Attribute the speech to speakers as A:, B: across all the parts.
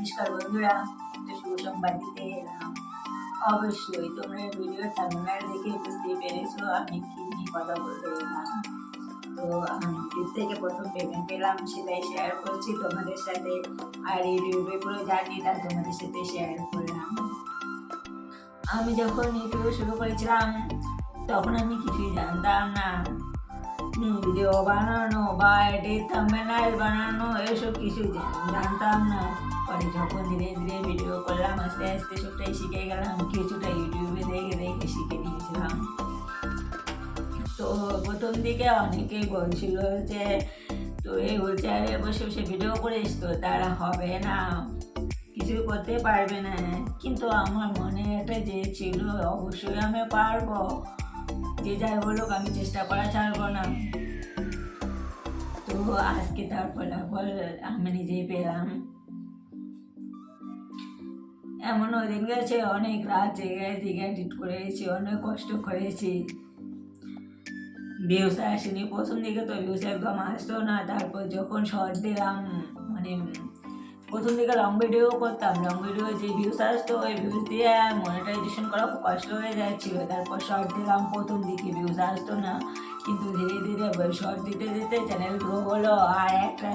A: নমস্কার বন্ধুরা শুভ সংবাদ দিতে এলাম। অবশ্যই তোমরা ভিডিও থাম্বনেল দেখে বুঝতে পেরেছ, আমি কি নিয়ে কথা বলতে এলাম। তো আমি ইউটিউব থেকে প্রথম পেমেন্ট পেলাম, সেটাই শেয়ার করছি তোমাদের সাথে। আর ইউটিউবে পুরো জানি তা তোমাদের সাথে শেয়ার করলাম। আমি যখন ইউটিউব শুরু করেছিলাম, তখন আমি কিছুই জানতাম না। ভিডিও বানানো বা এডিট থাম্বনেল বানানো, এসব কিছু জানতাম না। পরে যখন ধীরে ধীরে ভিডিও করলাম, আস্তে আস্তে সবটাই শিখে গেলাম, কিছুটা ইউটিউবে দেখে দেখে শিখে নিয়েছিলাম। তো প্রথম দিকে অনেকেই বলছিল যে তো এই হুইলচেয়ারে বসে বসে ভিডিও করিস তো, তারা হবে না, কিছু করতে পারবে না। কিন্তু আমার মনে একটা যে ছিল, অবশ্যই আমি পারব। যে যাই বলুক, আমি চেষ্টা করা ছাড়বো। আজকে তার ফলাফল আমি নিজেই পেলাম। এমনও দিন গেছে, অনেক রাত জেগে জেগে এডিট করেছি, অনেক কষ্ট করেছি। ভিউস আসেনি, প্রথম দিকে তো ভিউস একদম আসতো না, তারপর যখন শর্ট দিলাম মানে প্রথম দিকে লং ভিডিও করতাম লং ভিডিও যে ভিউস আসতো, ওই ভিউস দিয়ে মনিটাইজেশন করা খুব কষ্ট হয়ে যাচ্ছিল, তারপর শর্ট দিলাম, প্রথম দিকে ভিউস আসতো না। কিন্তু ধীরে ধীরে শর্ট দিতে দিতে চ্যানেল গ্রো হলো। আর একটা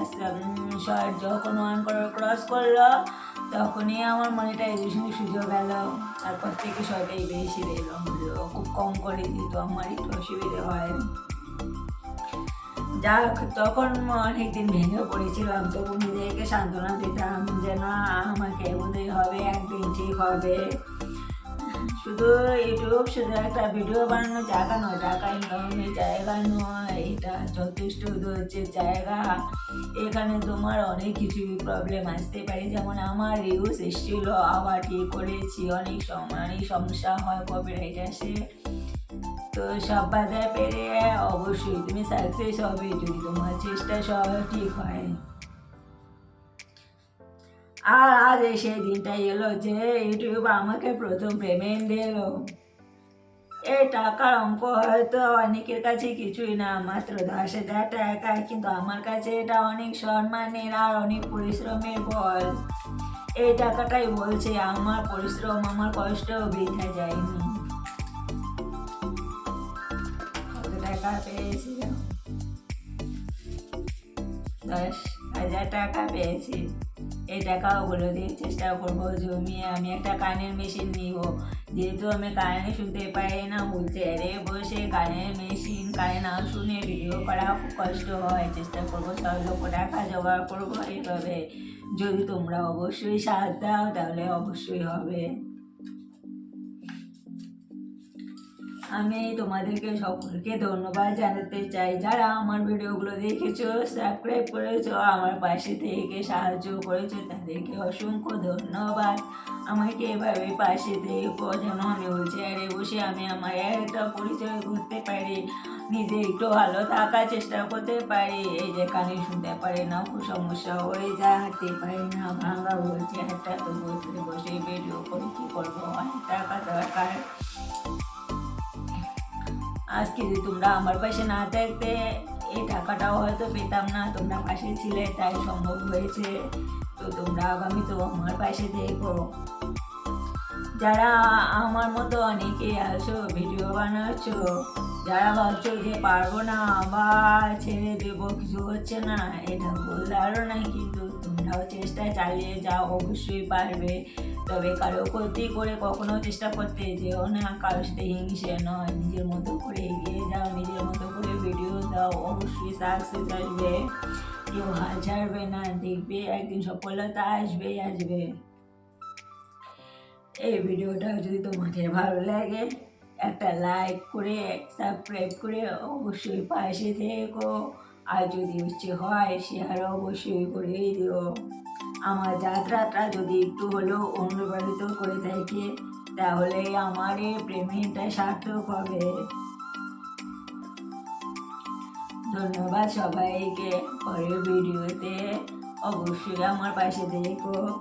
A: শর্ট যখন ওয়ান করে ক্রস করল, তখনই আমার মনিটাইজেশনের সুযোগ এলো। তারপর থেকে শর্টেই বেশি দিই খুব কম করে দিত আমার একটু অসুবিধে হয়। যাক তখন অনেকদিন ভেঙে পড়েছিলাম। তবু নিজেকে সান্ত্বনা দিতাম যে, না, আমাকে বোধহয় হবে, একদিন ঠিক হবে। শুধু ইউটিউব, শুধু একটা ভিডিও বানানো, জায়গা নয় টাকা ইনকামের জায়গা নয়, এটা যথেষ্ট হচ্ছে জায়গা। এখানে তোমার অনেক কিছুই প্রবলেম আসতে পারে। যেমন আমার রিউজ এসেছিল, আবার ঠিক করেছি, অনেক অনেক সমস্যা হয় কপিরাইট আসে। তো সব বাধা পেরে অবশ্যই তুমি সাকসেস হবে, যদি তোমার চেষ্টা সব ঠিক হয়। আর আজ সেই দিনটাই এলো যে ইউটিউব আমাকে প্রথম পেমেন্ট দিল। এই টাকার অঙ্ক হয়তো অনেকের কাছে কিছুই না, মাত্র দশ হাজার টাকা, কিন্তু আমার কাছে এটা অনেক সম্মানের আর অনেক পরিশ্রমের ফল এই টাকাটাই বলছে, আমার পরিশ্রম, আমার কষ্ট বৃথা যায়নি। টাকা পেয়েছিলাম দশ হাজার টাকা পেয়েছি। এই বলে দিয়ে চেষ্টা করব জমিয়ে। আমি একটা কানের মেশিন নিব। যেহেতু আমি কানে শুনতে পারি না আরে বসে কানের মেশিন কানে না শুনে ভিডিও করা খুব কষ্ট হয়। চেষ্টা করব সব লক্ষ টাকা জোগাড় করব এইভাবে। যদি তোমরা অবশ্যই সাহায্য দাও, তাহলে অবশ্যই হবে। আমি তোমাদেরকে সকলকে ধন্যবাদ জানাতে চাই। যারা আমার ভিডিওগুলো দেখেছ সাবস্ক্রাইব করেছ, আমার পাশে থেকে সাহায্য করেছ, তাদেরকে অসংখ্য ধন্যবাদ। আমাকে এভাবে পাশে থেকো যেন আমি ওই চেয়ারে বসে আমি আমার একটা পরিচয় করতে পারি, নিজে একটু ভালো থাকার চেষ্টা করতে পারি। এই যে কানে শুনতে পারি না, খুব সমস্যা হয়ে যায় হাঁটতে পারি না, ভাঙা বলছে একটা তো বসে বসে ভিডিও করে কী করব? অনেক টাকা দরকার। আজকে যদি তোমরা আমার পাশে না থাকতে, এই টাকাটাও হয়তো পেতাম না। তোমরা পাশে ছিলে, তাই সম্ভব হয়েছে। তো তোমরা আগামী তো আমার পাশে দেখো যারা আমার মতো অনেকে আছো, ভিডিও বানাচ্ছ যারা ভাবছ যে পারব না, আবার ছেড়ে দেবো, কিছু হচ্ছে না। এটা ভুল ধারণা কিন্তু তোমরাও চেষ্টা চালিয়ে যাও, অবশ্যই পারবে। তবে কারও ক্ষতি করে কখনো চেষ্টা করতে যেও না কারোর সাথে হিংসে নয়। নিজের মতো করে এগিয়ে যাও, নিজের মতো করে ভিডিও দাও, অবশ্যই সাকসেস আসবে। কেউ হাল ছাড়বে না, দেখবে একদিন সফলতা আসবেই আসবে। এই ভিডিওটা যদি তোমাদের ভালো লাগে একটা লাইক করে সাবস্ক্রাইব করে অবশ্যই পাশে থেকো। আর যদি ইচ্ছে হয় শেয়ার অবশ্যই করে দিও। আমার যাত্রাটা যদি একটু হলেও অনুপ্রাণিত করে থাকে, তাহলে আমার এই প্রেমেরটা সার্থক হবে। ধন্যবাদ সবাইকে। পরের ভিডিওতে অবশ্যই আমার পাশে দেখো